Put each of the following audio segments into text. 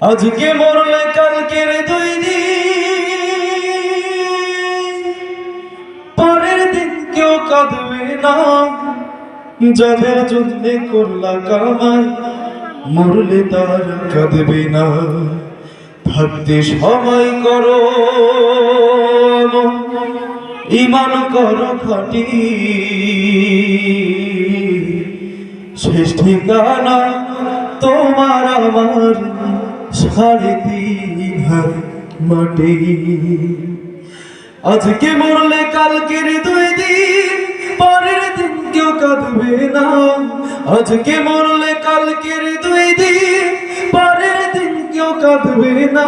আজকে মরলে কালকের দুই দিন। পরের দিন কেউ কাঁদবে না। যাদের জন্য করলা কামাই, মরলে তার কাঁদবে না। থাকতে সবাই করো। ইমান করো খাটি। শেষ ঠিকানা তোমার আমার। সাড়ে তিন হাত মাটি আজকে মরলে কালকের দুই দিন, পরের দিন কেউ কাঁদবে না। আজকে মরলে কালকের দুই দিন, পরের দিন কেউ কাঁদবে না।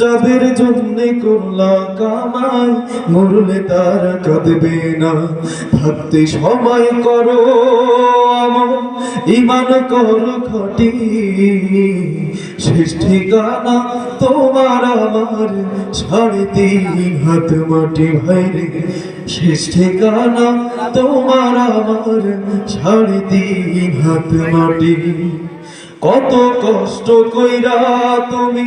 যাদের জন্য করলা কামাই, মরলে তারা কাঁদবে না। থাকতে সময় করো আমার, ইমান করো খটি। শেষ ঠিকানা তোমার আমার, সাড়ে তিন হাত মাটি ভাইরে শেষ ঠিকানা তোমার আমার, সাড়ে তিন হাত মাটি। কত কষ্ট কইরা তুমি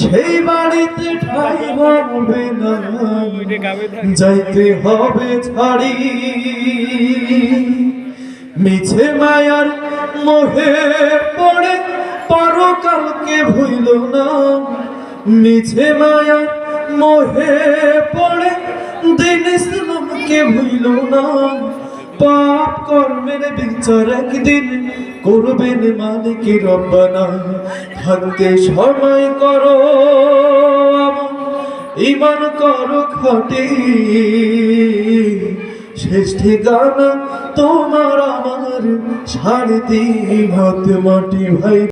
সেই বাড়িতে ঠাই হবে না। যাইতে হবে ছাড়ি। মিছে মায়ার মোহে পড়ে, পরকালকে ভুইল না। মিছে মায়ার মোহে পড়ে, দিন ইসলামকে ভুইল না। পাপ কর্মের বিচার একদিন করবেন মালিক রব্বানা। থাকতে সময় করো ইমান করো খাটি। শেষ ঠিকানা তোমার, আমার সাড়ে হাত মাটি ভাই।